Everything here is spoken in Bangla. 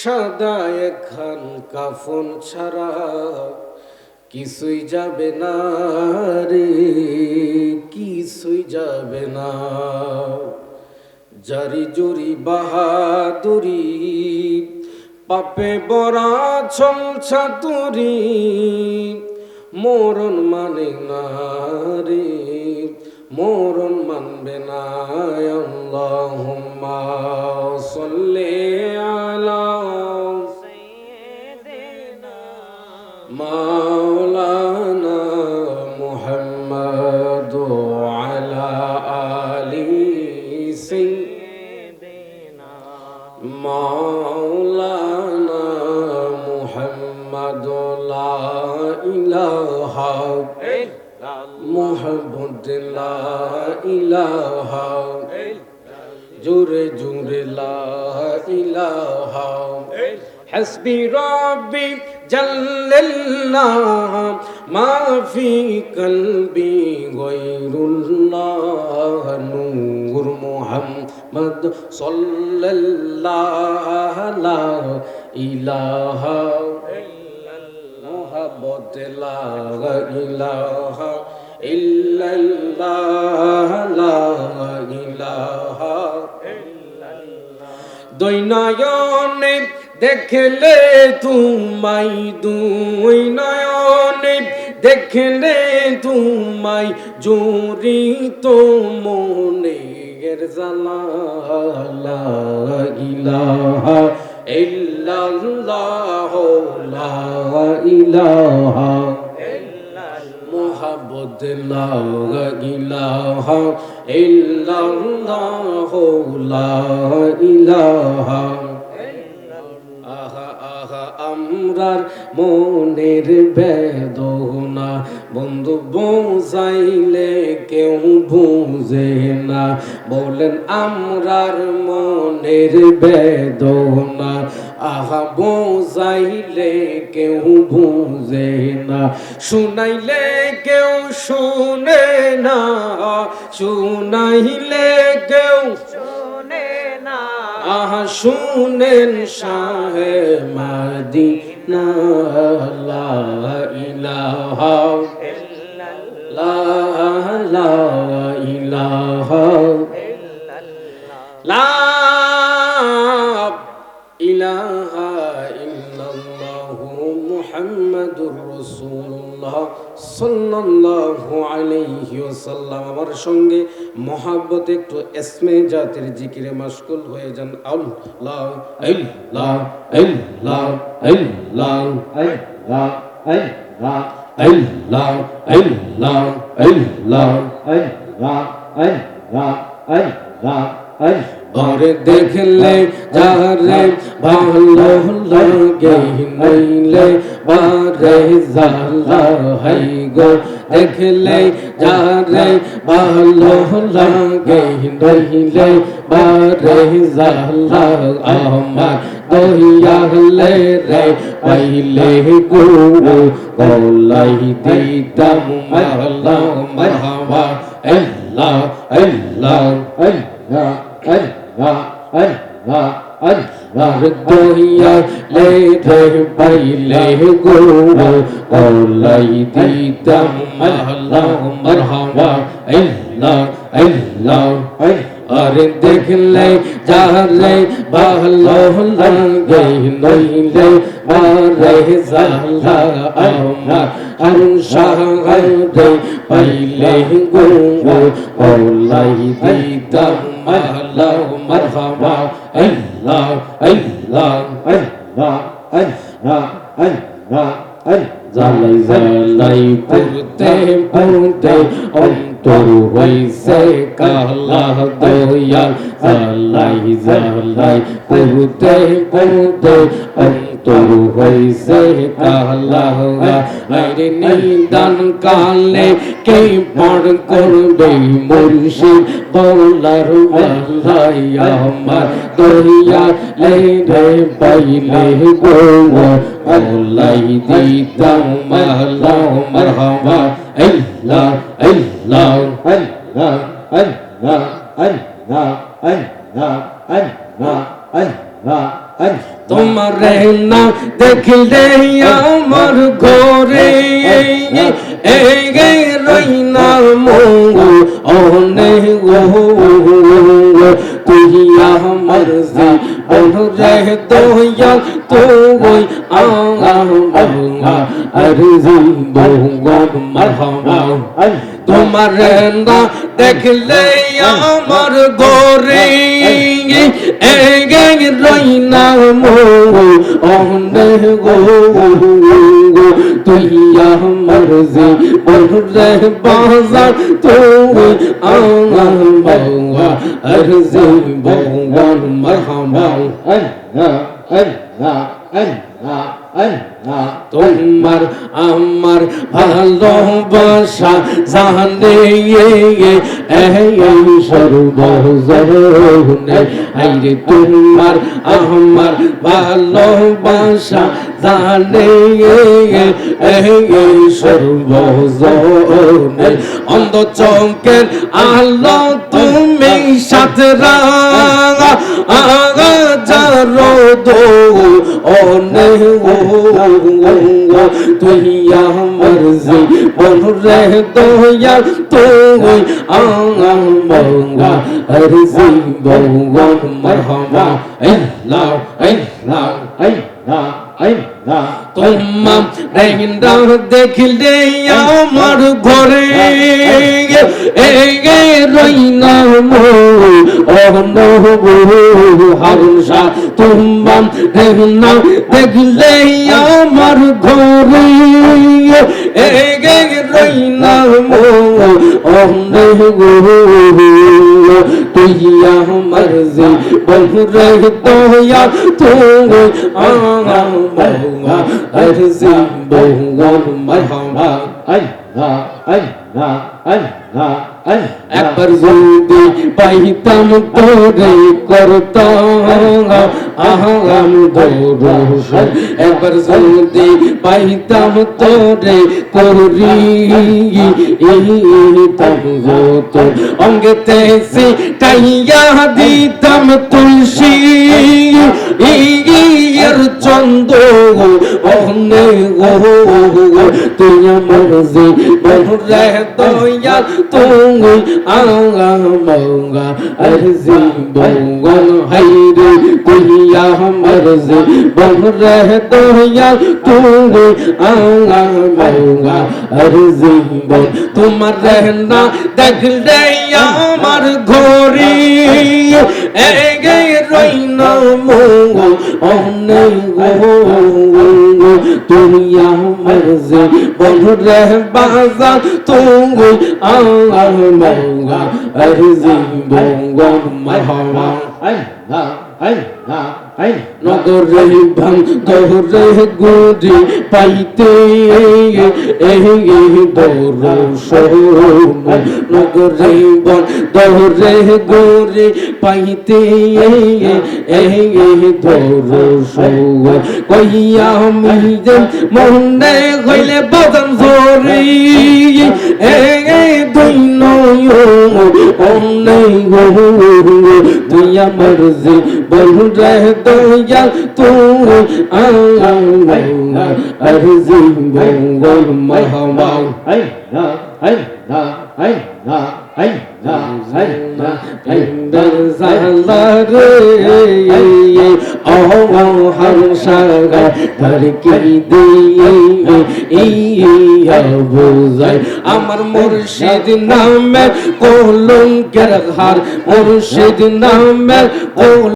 সাদা একখান কাফন ছাড়া কিছুই যাবে না রে, কিছুই যাবে না। জারি জুরি বাহাদুরি, পাপে বরা ছল ছাতুরি মরণ মানে না রে, মরণ মানবে না। আল্লাহুম্মা সাল্লি আলা মোহাম্মদ ইলাহা। জোরে জোরে ইলাহা। হাসবি রব্বি জাল্লাল্লাহ মা ফি কলবি গায়রুল্লাহ, নূর মুহাম্মদ সাল্লাল্লাহু লা ইলাহা। ইল্লাল্লাহ মোহাম্মদ লা ইলাহা। দুই দেখলে তুমাই দুই নয়নে দেখলে তুমাই জুরি তো মনে এর জালা ইলাহা ইল্লাল্লাহ ইলাহা ইল্লাল্লাহ লা ইলাহা। আহা আহা, আমরার মনের বেদনা। বন্ধু বোঝাইলে কেউ বুঝে না। বলেন, আমরার মনের বেদনা। আহা বোঝাইলে কেউ বুঝে না শুনাইলে কেউ শুনে না শুনাইলে কেউ শোনে না। আহা শুনেন শাহে মাদিনা লা ইলাহা লা লা ওয়াসাল্লাম আমার সঙ্গে মহাব্বত একটু এসমে জাতির জিকিরে মাসকুল হয়ে যান আল্লাহ ওরে দেখলে যারে ভালো লাগে নইলে বারে জালা হাই গো। দেখলে যারে ভালো লাগে নইলে বারে জালা আমার দহিয়ালে রে। পাইলে গো গলাই দিতাম মারলা মারহাবা আল্লাহ আল্লাহ Allah, Allah, Allah, Allah. Dahiya লে রে পাইলে গো ওলাই দিতাম আল্লাহ মারহাবা আল্লাহ আল্লাহ আরে দেখলে যারে ভালো লাগে নইলে বারে জালা আমার আর সাহায্য পাইলে গো ওলাই দিতাম আল্লাহ মারহাবা আল্লাহ আল্লাহ Allah, Allah, Allah, Allah. জালাই জালাই পুরতে অন্তর হইছে কালা দয়াল জালাই জালাই পুরতে পুরতে অন্তর হইছে কালা আরে নিদান কালে কে পড় করবে মুর্শিদ বলার আল্লাহ আমার দয়া লে রে পাইলে গো আল্লাহ দিতাম মালা মারহাবা আল্লাহ আল্লাহ তোমার না দেখলে আমার ঘরে এগে রই না মঙ্গু অনে গো তুই আমার জীবন রে দয়া তুই আর জীবন মারহাবা তোমার না দেখলে আমার গোরে এগে রই না মো। অনে গো। তুই আমার জীবন রে বাজার তুই আমার বাবা আর জীবন মারহাবা Allah Allah Allah Allah তোমার আমার ভালোবাসা জানে সর্বজনে আইরে তোমার আমার ভালোবাসা জানে এই সর্বজনে। অন্ধ চৌকের আলো তুমি সাথে আগা যারো দো তুই আমার জীবন রে দয়া তুই আমার মঙ্গা। আর জীবন মরহমা আল্লাহ আল্লাহ Allah Allah তোমার রেঙ্গা দেখলে আমার ঘরে মো হারুষা তোমার রেঙ্গা দেখলে আমার ঘরে এগে রই না মো তুই আমার জীবন রে দয়া তুই আমার মৌয়া আর জীবন মারহাবা Allah Allah Allah Allah একবার যদি পাইতাম তোরে করতাম আহাম দোষ একবার যদি পাইতাম তোরে করি তাম গত। অঙ্গতে সে টাইয়া দিতাম তুলসী ইয়ের চন্দ অনে গো তুই আমার জীবন রে দয়া তুমি আঙ্গা মঙ্গা আর জীবন তোমার না দেখলে আমার ঘরে এগে রই না মঙ্গ গো তুমি আমার জীবন রে বাজা তুমি আমার মঙ্গা। আর জীবন মারহাবা Allah Allah Allah নগরে ভাঙ গহরে গুজি পাইতে এই দর্শন নগরে বন দহরে গোরে পাইতে এই দর্শন কইয়া আমি যে মনে হইলে বদন জোরে এই দুই নয় অনেক তুই আমার বল রে দয়া তু আমার আর জীবন মহামা Allah Allah Allah Allah Allah পিন্ডর ইয়া আমার মুর্শিদ নামে কলঙ্কের হার মুর্শিদ নামে